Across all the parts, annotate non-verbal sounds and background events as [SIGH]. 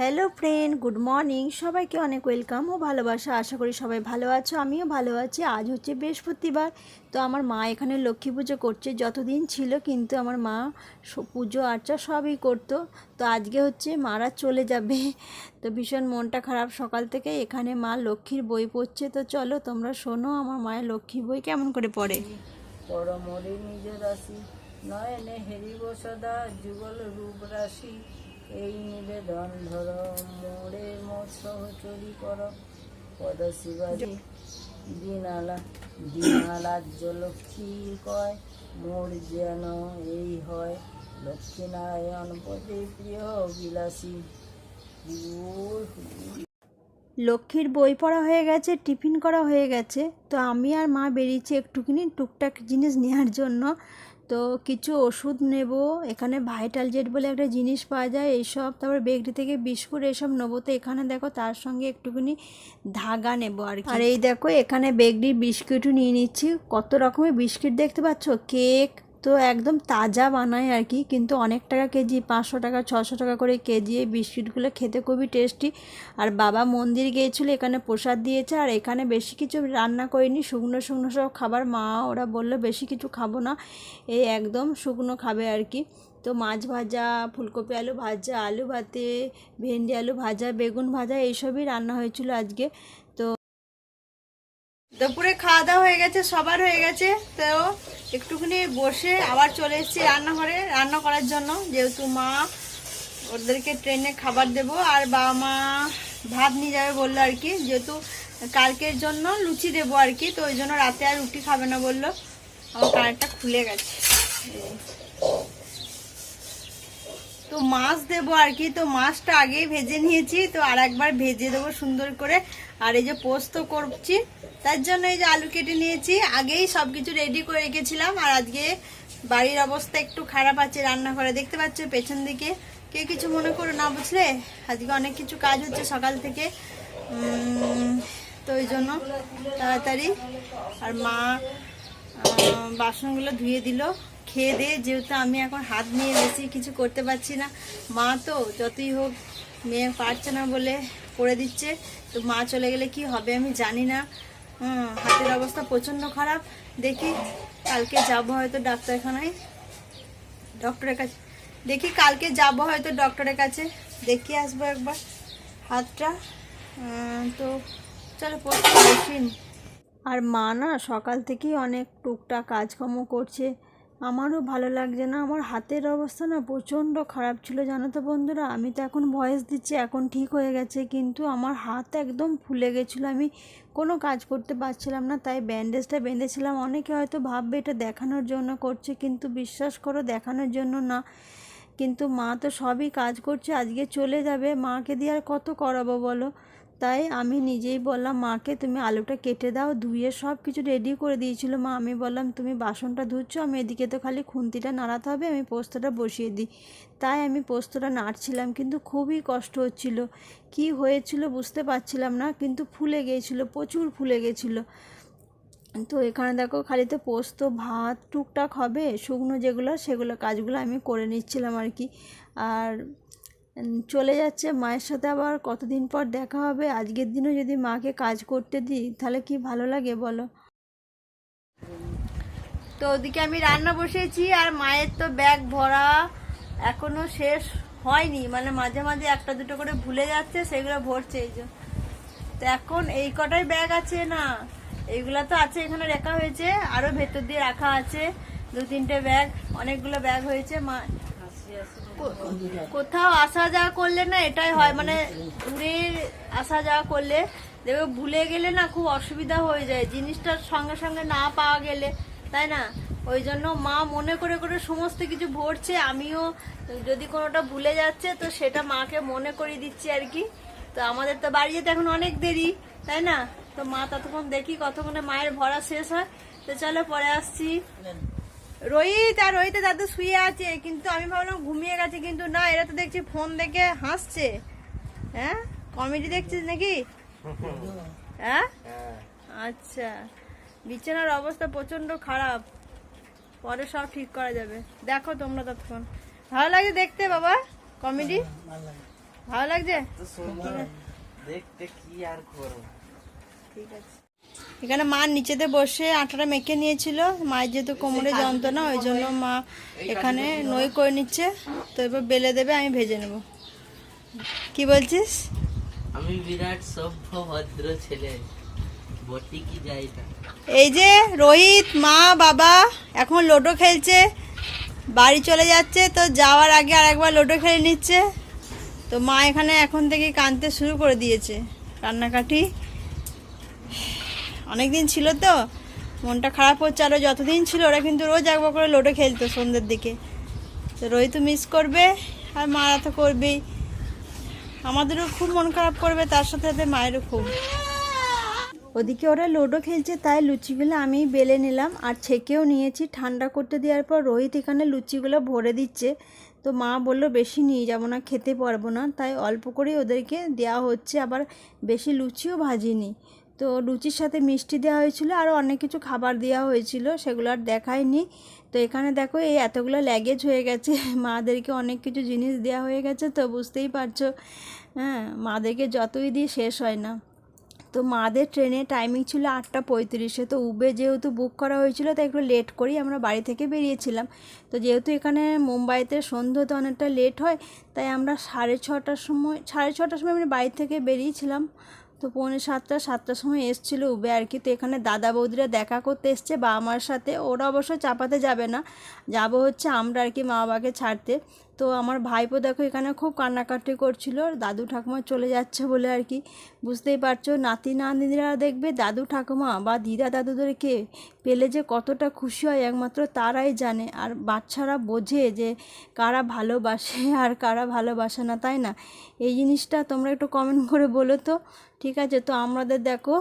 Hello friend good morning সবাইকে অনেক welcome ও ভালোবাসা। আশা করি সবাই ভালো আছো, আমিও ভালো আছি। আজ হচ্ছে বৃহস্পতিবার। তো আমার মা এখানে লক্ষ্মী পুজো করছে। যতদিন ছিল কিন্তু আমার মা পুজো আর্চা সবই করতো। তো আজকে হচ্ছে মারা চলে যাবে। তো ভীষণ মনটা খারাপ। সকাল থেকে এখানে মা লক্ষ্মীর বই পড়ছে। তো চলো তোমরা শোনো আমার মায়ের লক্ষ্মীর বই কেমন করে পড়ে। পরমরে নিজ রাশি, নয়নে হেরিব যুগল রূপ রাশি। এই নিবেদন ধর, মোরে মোর সহচরি কর। পদ শিবাজি, দিনালা দিনালাজ্য লক্ষ্মীর কয়, মোর যেন এই হয় লক্ষ্মীনারায়ণ পদে প্রিয় বিলাসী। লক্ষ্মীর বই পড়া হয়ে গেছে, টিফিন করা হয়ে গেছে, তো আমি আর মা বেরিয়েছি একটুখানি টুকটাক জিনিস নেওয়ার জন্য। তো কিছু ওষুধ নেব। এখানে ভাইটাল জেট বলে একটা জিনিস পাওয়া যায়। এইসব, তারপর বেগডি থেকে বিস্কুট এইসব নেব। তো এখানে দেখো, তার সঙ্গে একটুখানি ধাগা নেব আর আর এই দেখো, এখানে বেকরির বিস্কুটও নিয়ে নিচ্ছি। কত রকমের বিস্কিট দেখতে পাচ্ছ? কেক তো একদম তাজা বানায় আর কি, কিন্তু অনেক টাকা কেজি, পাঁচশো টাকা ছশো টাকা করে কেজি এই বিস্কিটগুলো খেতে খুবই টেস্টি। আর বাবা মন্দির গিয়েছিল, এখানে প্রসাদ দিয়েছে, আর এখানে বেশি কিছু রান্না করিনি, শুকনো শুকনো সব খাবার মা ওরা বলল বেশি কিছু খাব না, এই একদম শুকনো খাবে আর কি। তো মাছ ভাজা, ফুলকপি আলু ভাজা, আলু ভাতে, ভেন্ডি আলু ভাজা, বেগুন ভাজা, এইসবই রান্না হয়েছিল আজকে। দুপুরে খাওয়া দাওয়া হয়ে গেছে, সবার হয়ে গেছে। তো একটুখানি বসে আবার চলে এসেছি রান্নাঘরে। রান্না করার জন্য যেহেতু মা, ওদেরকে ট্রেনে খাবার দেবো আর বাবা মা ভাত নিয়ে যাবে বলল আর কি। যেহেতু কালকের জন্য লুচি দেবো আর কি, তো ওই জন্য রাতে আর রুটি খাবে না বলল। আমার কানেরটা খুলে গেছে। তো মাছ দেবো আর কি, তো মাছটা আগেই ভেজে নিয়েছি, তো আর একবার ভেজে দেবো সুন্দর করে। আর এই যে পোস্ত করছি, তার জন্য এই যে আলু কেটে নিয়েছি, আগেই সব কিছু রেডি করে রেখেছিলাম, আর আজকে বাড়ির অবস্থা একটু খারাপ আছে রান্নাঘরে, দেখতে পাচ্ছ পেছন দিকে। কে কিছু মনে করো না বুঝলে? আজকে অনেক কিছু কাজ হচ্ছে সকাল থেকে। তো ওই জন্য তাড়াতাড়ি। আর মা বাসনগুলো ধুয়ে দিল। খেয়ে দিয়ে যেহেতু আমি এখন হাত নিয়ে বেশি কিছু করতে পারছি না। মা তো যতই হোক মেয়ে পারছে না বলে করে দিচ্ছে। তো মা চলে গেলে কি হবে আমি জানি না। হাতের অবস্থা প্রচণ্ড খারাপ। দেখি, কালকে যাব হয়তো ডাক্তারখানায়। ডক্টরের কাছে। দেখি কালকে যাব হয়তো ডক্টরের কাছে। দেখিয়ে আসব একবার হাতটা। তো চলো পড়তে বসিন আর মা না সকাল থেকেই অনেক টুকটাক কাজকর্ম করছে। আমারও ভালো লাগছে না। আমার হাতের অবস্থা না প্রচণ্ড খারাপ ছিল, জানো তো বন্ধুরা? আমি তো এখন ভয়েস দিচ্ছি, এখন ঠিক হয়ে গেছে, কিন্তু আমার হাত একদম ফুলে গেছিল। আমি কোনো কাজ করতে পারছিলাম না, তাই ব্যান্ডেজটা বেঁধেছিলাম। অনেকে হয়তো ভাববে এটা দেখানোর জন্য করছে, কিন্তু বিশ্বাস করো দেখানোর জন্য না। কিন্তু মা তো সবই কাজ করছে, আজকে চলে যাবে। মাকে দিয়ে আর কত করাবো বলো? তাই আমি নিজেই বললাম, মাকে তুমি আলুটা কেটে দাও, ধুয়ে সব কিছু রেডি করে দিয়েছিল মা। আমি বললাম, তুমি বাসনটা ধুচ্ছ, আমি এদিকে তো খালি খুন্তিটা নাড়াতে হবে, আমি পোস্তটা বসিয়ে দিই। তাই আমি পোস্তটা নাড়ছিলাম, কিন্তু খুবই কষ্ট হচ্ছিল। কি হয়েছিল বুঝতে পারছিলাম না, কিন্তু ফুলে গিয়েছিল, প্রচুর ফুলে গেছিল তো এখানে দেখো, খালি তো পোস্ত, ভাত, টুকটাক হবে, শুকনো যেগুলো, সেগুলো কাজগুলো আমি করে নিচ্ছিলাম আর কি। আর চলে যাচ্ছে। মায়ের সাথে আবার কতদিন পর দেখা হবে? আজকের দিনও যদি মাকে কাজ করতে দিই, তাহলে কি ভালো লাগে বলো? তো ওদিকে আমি রান্না বসেছি আর মায়ের তো ব্যাগ ভরা এখনও শেষ হয়নি। মানে মাঝে মাঝে একটা দুটো করে ভুলে যাচ্ছে, সেগুলো ভরছে এই যে। তো এখন এই কটাই ব্যাগ আছে না, এইগুলো তো আছে এখানে রাখা হয়েছে। আরও ভেতর দিয়ে রাখা আছে দু তিনটে ব্যাগ, অনেকগুলো ব্যাগ হয়েছে মা কোথাও আসা যাওয়া করলে না এটাই হয় মানে দূরে আসা যাওয়া করলে দেখবে ভুলে গেলে না খুব অসুবিধা হয়ে যায় জিনিসটার সঙ্গে সঙ্গে না পাওয়া গেলে, তাই না? ওই জন্য মা মনে করে করে সমস্ত কিছু ভরছে, আমিও যদি কোনোটা ভুলে যাচ্ছে তো সেটা মাকে মনে করিয়ে দিচ্ছি আর কি। তো আমাদের তো বাড়ি যেতে এখন অনেক দেরি, তাই না? তো মা ততক্ষণ দেখি কতক্ষণে মায়ের ভরা শেষ হয়। তো চলো পরে আসছি। রোহিত আর রোহিতে দাদু শুয়ে আছে কিন্তু আমি ভাবলাম ঘুমিয়ে গেছে কিন্তু না এরা তো দেখছি ফোন দেখে হাসছে। হ্যাঁ? কমেডি দেখছিস নাকি? হ্যাঁ? আচ্ছা। বিছানার অবস্থা প্রচণ্ড খারাপ। পরে সব ঠিক করা যাবে। দেখো তোমরা ততক্ষণ। ভালো লাগে দেখতে বাবা কমেডি ভালো লাগছে? দেখতে কি আর করব? ঠিক আছে। এখানে মা নিচেতে বসে আটাটা মেখে নিয়েছিল। মায়ের যেহেতু কোমরে যন্ত্রণা ওই জন্য মা এখানে নই করে নিচ্ছে। তো এবার বেলে দেবে আমি ভেজে নেব। কি বলছিস? আমি বিরাট সভ্য ভদ্র ছেলে। বটি কি যাই এই যে রোহিত মা বাবা এখন লোটো খেলছে। বাড়ি চলে যাচ্ছে তো যাওয়ার আগে আরেকবার লোটো খেলে নিচ্ছে। তো মা এখানে এখন থেকে কাঁদতে শুরু করে দিয়েছে। কান্নাকাটি অনেক দিন ছিল তো, মনটা খারাপ হচ্ছে আরও যতদিন ছিল, ওরা কিন্তু রোজ একবার করে লোটো খেলতো সন্ধ্যের দিকে। তো রোহিত মিস করবে আর মারা তো করবেই। আমাদেরও খুব মন খারাপ করবে, তার সাথে সাথে মায়েরও খুব। ওদিকে ওরা লুডো খেলছে, তাই লুচিগুলো আমি বেলে নিলাম আর ছেঁকেও নিয়েছি। ঠান্ডা করতে দেওয়ার পর রোহিত এখানে লুচিগুলো ভরে দিচ্ছে। তো মা বলল, বেশি নিয়ে যাব না, খেতে পারব না। তাই অল্প করেই ওদেরকে দেওয়া হচ্ছে, আবার বেশি লুচিও ভাজিনি। তো লুচির সাথে মিষ্টি দেওয়া হয়েছিল, আরও অনেক কিছু খাবার দেওয়া হয়েছিল, সেগুলো আর দেখায়নি। তো এখানে দেখো এই এতগুলো ল্যাগেজ হয়ে গেছে, [LAUGHS] মাদেরকে অনেক কিছু জিনিস দেওয়া হয়ে গেছে, তো বুঝতেই পারছ। হ্যাঁ মাদেরকে যতই দিই শেষ হয় না। তো মাদের ট্রেনে টাইমিং ছিল আটটা পঁয়ত্রিশে, তো উবে যেহেতু বুক করা হয়েছিল, তাই একটু লেট করেই আমরা বাড়ি থেকে বেরিয়েছিলাম। তো যেহেতু এখানে মুম্বাইতে সন্ধ্যে তো অনেকটা লেট হয়, তাই আমরা সাড়ে ছটার সময়, সাড়ে ছটার সময় আমরা বাড়ি থেকে বেরিয়েছিলাম। তো পৌনে সাতটা, সাতটার সময় এসছিল উবে আর কি। তো এখানে দাদা বৌদিরা দেখা করতে এসছে বাবা মার সাথে। ওরা অবশ্য চাপাতে যাবে না। যাব হচ্ছে আমরা আর কি মা বাবাকে ছাড়তে। তো আমার ভাইপো দেখো এখানে খুব কান্নাকাটি করছিল দাদু ঠাকুমা চলে যাচ্ছে বলে আর কি। বুঝতেই পারছ, নাতি নাতনিরা দেখবে দাদু ঠাকুমা বা দিদা দাদুদেরকে পেলে যে কতটা খুশি হয় একমাত্র তারাই জানে। আর বাচ্চারা বোঝে যে কারা ভালোবাসে [LAUGHS] আর কারা ভালোবাসে না, তাই না? এই জিনিসটা তোমরা একটু কমেন্ট করে বলো তো। ঠিক আছে, তো আমাদের দেখো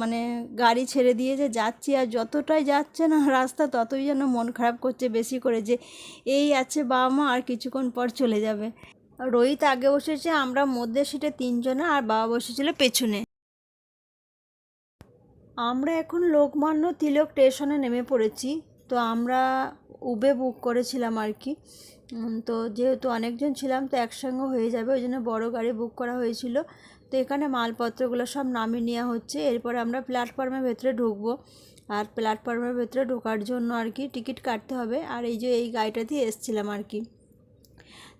মানে গাড়ি ছেড়ে দিয়ে যে যাচ্ছি আর যতটাই যাচ্ছে না রাস্তা, ততই যেন মন খারাপ করছে বেশি করে যে এই আছে বাবা মা আর কিছুক্ষণ পর চলে যাবে। রোহিত আগে বসেছে, আমরা মধ্যে সিটে তিনজনে আর বাবা বসেছিল পেছনে। আমরা এখন লোকমান্য তিলক স্টেশনে নেমে পড়েছি। তো আমরা উবে বুক করেছিলাম আর কি। তো যেহেতু অনেকজন ছিলাম, তো একসঙ্গে হয়ে যাবে, ওই জন্য বড়ো গাড়ি বুক করা হয়েছিল। তো এখানে মালপত্রগুলো সব নামিয়ে নেওয়া হচ্ছে। এরপরে আমরা প্ল্যাটফর্মের ভেতরে ঢুকবো। আর প্ল্যাটফর্মের ভেতরে ঢোকার জন্য আর কি টিকিট কাটতে হবে। আর এই যে এই গাড়িটাতেই এসছিলাম আর কি।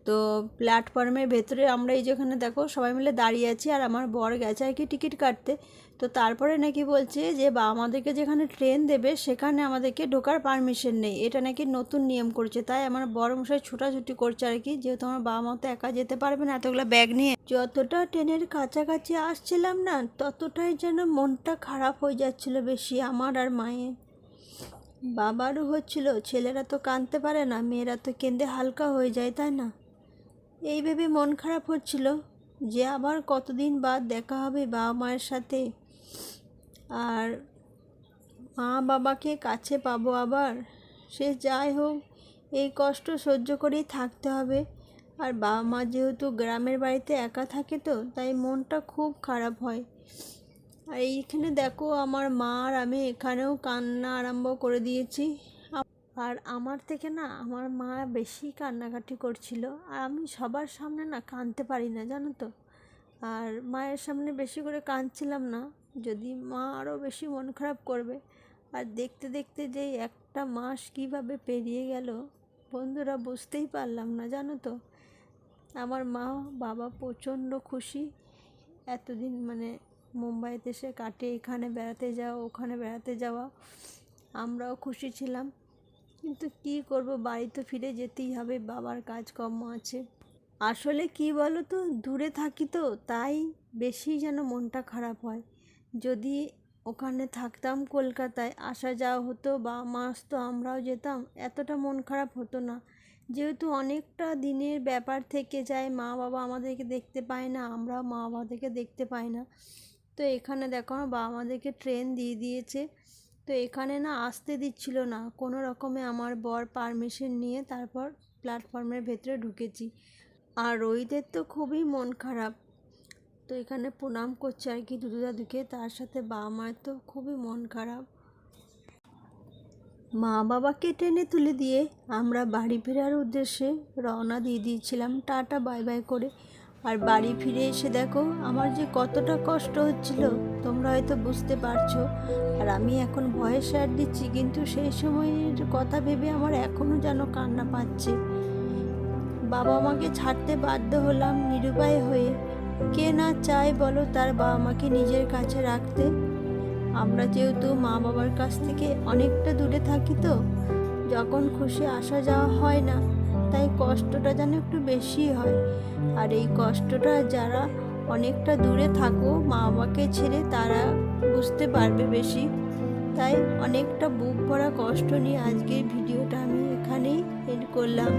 তো প্ল্যাটফর্মের ভেতরে আমরা এই যেখানে দেখো সবাই মিলে দাঁড়িয়ে আছি আর আমার বর গেছে আর কি টিকিট কাটতে। তো তারপরে নাকি বলছে যে, বা, আমাদেরকে যেখানে ট্রেন দেবে সেখানে আমাদেরকে ঢোকার পারমিশন নেই। এটা নাকি নতুন নিয়ম করছে। তাই আমার বড় মশাই ছোটাছুটি করছে আর কি, যেহেতু আমার বাবা মা তো একা যেতে পারবে না এতগুলো ব্যাগ নিয়ে। যতটা ট্রেনের কাছাকাছি আসছিলাম না, ততটাই যেন মনটা খারাপ হয়ে যাচ্ছিল বেশি আমার আর মায়ের। বাবারও হচ্ছিল, ছেলেরা তো কাঁদতে পারে না, মেয়েরা তো কেঁদে হালকা হয়ে যায়, তাই না? এই ভেবে মন খারাপ হচ্ছিল যে আবার কতদিন বাদ দেখা হবে বাবা মায়ের সাথে। আর মা বাবাকে কাছে পাবো আবার? সে যাই হোক, এই কষ্ট সহ্য করেই থাকতে হবে। আর বাবা মা যেহেতু গ্রামের বাড়িতে একা থাকে তো, তাই মনটা খুব খারাপ হয়। আর এইখানে দেখো, আমার মা আর আমি এখানেও কান্না আরম্ভ করে দিয়েছি। আর আমার থেকে না, আমার মা বেশি কান্নাকাটি করছিল। আর আমি সবার সামনে না কাঁদতে পারি না, জানো তো? আর মায়ের সামনে বেশি করে কাঁদছিলাম না, যদি মা আরও বেশি মন খারাপ করবে। আর দেখতে দেখতে যে একটা মাস কীভাবে পেরিয়ে গেল, বন্ধুরা বুঝতেই পারলাম না, জানো তো? আমার মা, বাবা প্রচণ্ড খুশি। এতদিন মানে মুম্বাইতে সে কাটে এখানে বেড়াতে যাওয়া, ওখানে বেড়াতে যাওয়া, আমরাও খুশি ছিলাম। কিন্তু কি করব? বাড়ি তো ফিরে যেতেই হবে, বাবার কাজকর্ম আছে। আসলে কি বলো তো দূরে থাকি তো, তাই বেশি যেন মনটা খারাপ হয়। যদি ওখানে থাকতাম কলকাতায়, আসা যাওয়া হতো বা মা আসতো আমরাও যেতাম, এতটা মন খারাপ হতো না। যেহেতু অনেকটা দিনের ব্যাপার থেকে যায় মা বাবা আমাদেরকে দেখতে পায় না, আমরাও মা বাবাদেরকে দেখতে পাই না। তো এখানে দেখো আমার বাবা আমাদেরকে ট্রেন দিয়ে দিয়েছে। তো এখানে না আসতে দিচ্ছিল না। কোনো রকমে আমার বর পারমিশন নিয়ে তারপর প্ল্যাটফর্মের ভেতরে ঢুকেছি। আর রোহিতের তো খুবই মন খারাপ। তো এখানে প্রণাম করছে আর কি দুদু দাদুকে। তার সাথে বাবা মায়ের তো খুবই মন খারাপ। মা বাবাকে টেনে তুলে দিয়ে আমরা বাড়ি ফেরার উদ্দেশ্যে রওনা দিয়ে দিয়েছিলাম। টাটা, বাই বাই করে। আর বাড়ি ফিরে এসে দেখো, আমার যে কতটা কষ্ট হচ্ছিল, তোমরা হয়তো বুঝতে পারছ। আর আমি এখন ভয়ে সার দিচ্ছি, কিন্তু সেই সময়ের কথা ভেবে আমার এখনও যেন কান্না পাচ্ছে। বাবা মাকে ছাড়তে বাধ্য হলাম নিরুপায় হয়ে। কে না চায় বলো তার বাবা মাকে নিজের কাছে রাখতে? আমরা যেহেতু মা বাবার কাছ থেকে অনেকটা দূরে থাকি তো, যখন খুশি আসা যাওয়া হয় না। তাই কষ্টটা যেন একটু বেশি হয়। আর এই কষ্টটা যারা অনেকটা দূরে থাকো মা বাবাকে ছেড়ে তারা বুঝতে পারবে বেশি। তাই অনেকটা বুক ভরা কষ্ট নিয়ে আজকের ভিডিওটা আমি এখানেই এড করলাম।